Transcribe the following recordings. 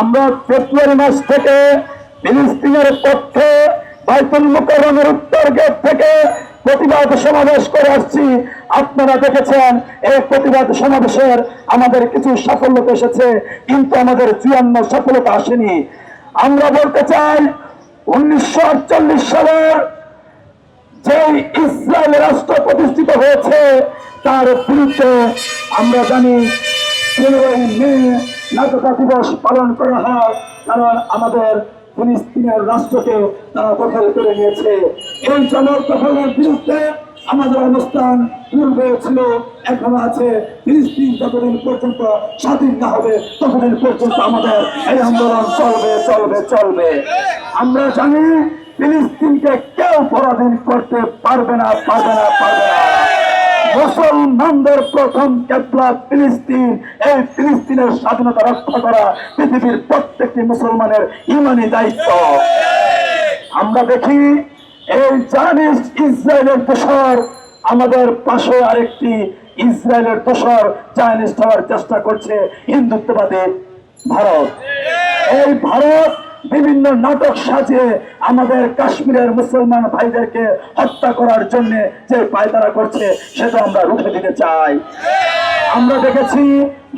আমরা ফেব্রুয়ারি মাস থেকে ফিলিস্তিনের পক্ষে বাইতুল মুকরমের উত্তর গেট থেকে প্রতিবাদ সমাবেশ করে আসছি। আপনারা দেখেছেন, এই প্রতিবাদ সমাবেশের আমাদের কিছু সাফল্যতা এসেছে, কিন্তু আমাদের চুয়ান্ন সফলতা আসেনি। আমরা বলতে চাই, উনিশশো আটচল্লিশ সালের যে ইসরায়েল রাষ্ট্র প্রতিষ্ঠিত হয়েছে, তার বিরুদ্ধে আমরা জানি, পনেরোই মে নাগরিকতা দিবস পালন করা হয়, কারণ আমাদের ফিলিস্তিনের রাষ্ট্রকে তারা দখল করে নিয়েছে। এই জনদখলের বিরুদ্ধে আমাদের অবস্থান পূর্বে ছিল, এখনও আছে। ফিলিস্তিন যতদিন পর্যন্ত স্বাধীন না হবে, ততদিন পর্যন্ত আমাদের এই আন্দোলন চলবে চলবে চলবে। আমরা জানি ফিলিস্তিনকে কেউ পরাধীন করতে পারবে না পারবে না পারবে না। মুসলমানদের প্রথম কেবলা ফিলিস্তিন, এই ফিলিস্তিনের স্বাধীনতা রক্ষা করা পৃথিবীর প্রত্যেকটি মুসলমানের ইমানি দায়িত্ব। আমরা দেখি, এই জানিস ইসরায়েলের দোষর আমাদের পাশে আরেকটি ইসরায়েলের দোষর চাইনিজ হওয়ার চেষ্টা করছে হিন্দুত্ববাদী ভারত। এই ভারত বিভিন্ন নাটক সাজিয়ে আমাদের কাশ্মীরের মুসলমান ভাইদেরকে হত্যা করার জন্য যে পায়তারা করছে, সেটা আমরা রুখে দিতে চাই। আমরা দেখেছি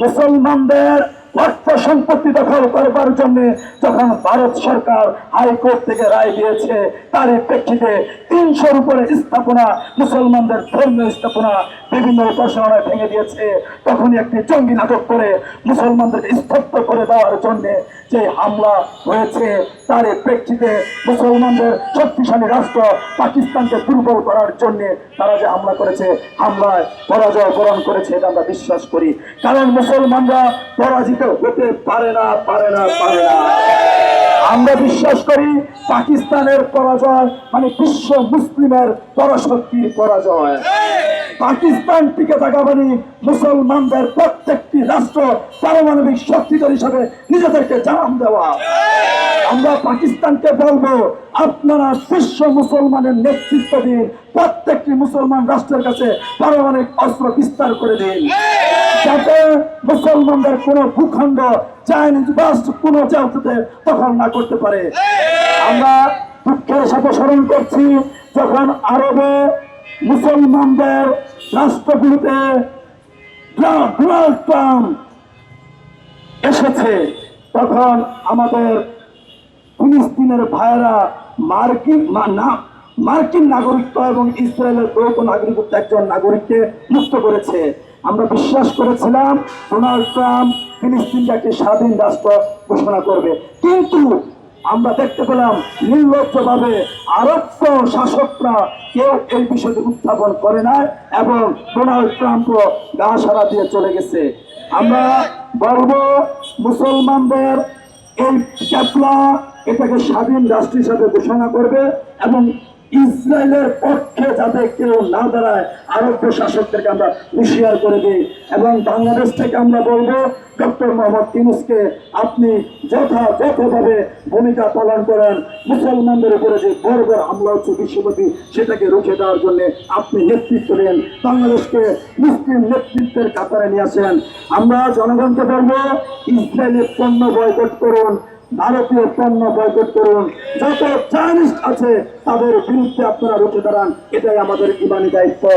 মুসলমানদের অর্থ সম্পত্তি দখল করবার জন্য যখন ভারত সরকার হাইকোর্ট থেকে রায় দিয়েছে, তারই প্রেক্ষিতে তিনশোর উপরে স্থাপনা, মুসলমানদের ধর্মীয় স্থাপনা বিভিন্ন উপাসনায় ভেঙে দিয়েছে। তখনই একটি জঙ্গি নাটক করে মুসলমানদেরকে স্তব্ধ করে দেওয়ার জন্য যে হামলা হয়েছে, তার প্রেক্ষিতে মুসলমানদের শক্তিশালী রাষ্ট্র পাকিস্তানকে দুর্বল করার জন্য তারা যে হামলা করেছে, হামলায় পরাজয় বরণ করেছে, এটা আমরা বিশ্বাস করি। কারণ মুসলমানরা পরাজিত হতে পারে না পারে না পারে না। আমরা বিশ্বাস করি পাকিস্তানের পরাজয় মানে বিশ্ব মুসলিমের পরাশক্তির পরাজয়। পাকিস্তান টিকে থাকা মানে মুসলমানদের প্রত্যেকটি রাষ্ট্র পারমাণবিক শক্তিধর হিসাবে নিজেদেরকে জানান দেওয়া। আমরা পাকিস্তানকে বলব, আপনারা বিশ্ব মুসলমানের নেতৃত্ব দিন, প্রত্যেকটি মুসলমান রাষ্ট্রের কাছে পারমাণবিক অস্ত্র বিস্তার করে দিন। যাতে মুসলমানদের কোনো ভূখণ্ড, চাইনিজ রাষ্ট্র কোনো জাতিতে দখল না করতে পারে। আমরা দুঃখের সাথে স্মরণ করছি, যখন আরবে মুসলমানদের রাষ্ট্রগুলোতে ডোনাল্ড ট্রাম্প এসেছে, তখন আমাদের ফিলিস্তিনের ভাইয়েরা মার্কিন না, মার্কিন নাগরিকত্ব এবং ইসরায়েলের দ্বৈত নাগরিকত্ব একজন নাগরিককে মুক্ত করেছে। আমরা বিশ্বাস করেছিলাম ডোনাল্ড ট্রাম্প ফিলিস্তিনকে একটি স্বাধীন রাষ্ট্র ঘোষণা করবে। কিন্তু আমরা দেখতে পেলাম নির্লজ্জভাবে আরব্য শাসকরা কেউ এই বিষয়টি উত্থাপন করে না এবং ডোনাল্ড ট্রাম্পও গা সারা দিয়ে চলে গেছে। আমরা বলব মুসলমানদের এই ক্যাপলা এটাকে স্বাধীন রাষ্ট্র হিসাবে ঘোষণা করবে এবং ইসরায়েলের পক্ষে যাতে কেউ না দাঁড়ায় আরব্য শাসকদেরকে আমরা হুঁশিয়ার করে দিই। এবং বাংলাদেশ থেকে আমরা বলব, ডক্টর মোহাম্মদ ইউনুসকে আপনি যথাযথভাবে ভূমিকা পালন করেন। মুসলমানদের উপরে যে বর্বর হামলা হচ্ছে বিশ্বব্যাপী, সেটাকে রুখে দেওয়ার জন্য আপনি নেতৃত্ব নেন বাংলাদেশকে মুসলিম নেতৃত্বের কাতারে নিয়ে আসেন। আমরা জনগণকে বলব, ইসরায়েলের পণ্য বয়কট করুন। ভারতীয় পণ্য বয়কট করুন। যত চাইনিস্ট আছে, তাদের বিরুদ্ধে আপনারা রুখে দাঁড়ান। এটাই আমাদের ইমানি দায়িত্ব।